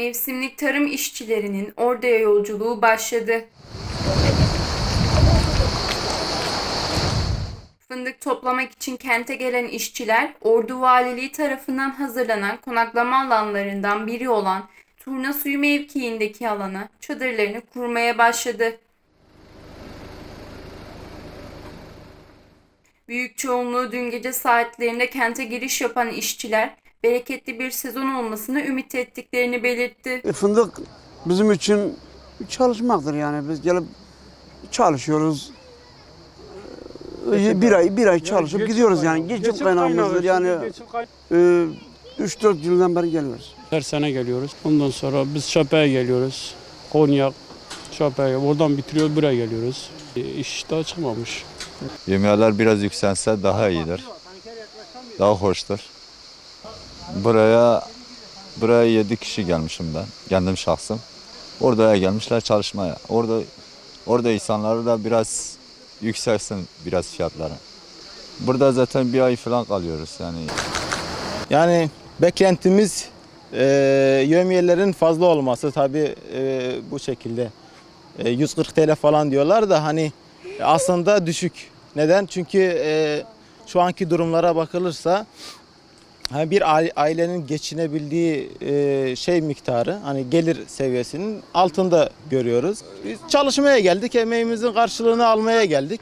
Mevsimlik tarım işçilerinin Ordu'ya yolculuğu başladı. Fındık toplamak için kente gelen işçiler, Ordu Valiliği tarafından hazırlanan konaklama alanlarından biri olan Turna Suyu mevkiindeki alana çadırlarını kurmaya başladı. Büyük çoğunluğu dün gece saatlerinde kente giriş yapan işçiler, bereketli bir sezon olmasını ümit ettiklerini belirtti. E, Fındık bizim için çalışmaktır yani biz gelip çalışıyoruz. E, Bir ay bir ay çalışıp gidiyoruz yani geçim kaynağımızdır yani e, 3-4 yıldan beri geliyoruz. Her sene geliyoruz. Ondan sonra biz Çapa'ya geliyoruz. Konya, Çapa'ya. Oradan bitiriyoruz buraya geliyoruz. E, İş daha çıkmamış. Yemeğler biraz yükselse daha iyidir. Daha hoştur. Buraya buraya 7 kişi gelmişim ben. Kendim şahsım. Oraya gelmişler çalışmaya. Orada orada insanları da biraz yükselsin biraz fiyatları. Burada zaten bir ay falan kalıyoruz yani. Yani beklentimiz e, yövmiyelerin fazla olması tabii e, bu şekilde. E, 140 TL falan diyorlar da hani aslında düşük. Neden? Çünkü e, şu anki durumlara bakılırsa hani bir aile- ailenin geçinebildiği e, şey miktarı hani gelir seviyesinin altında görüyoruz. Biz çalışmaya geldik, emeğimizin karşılığını almaya geldik.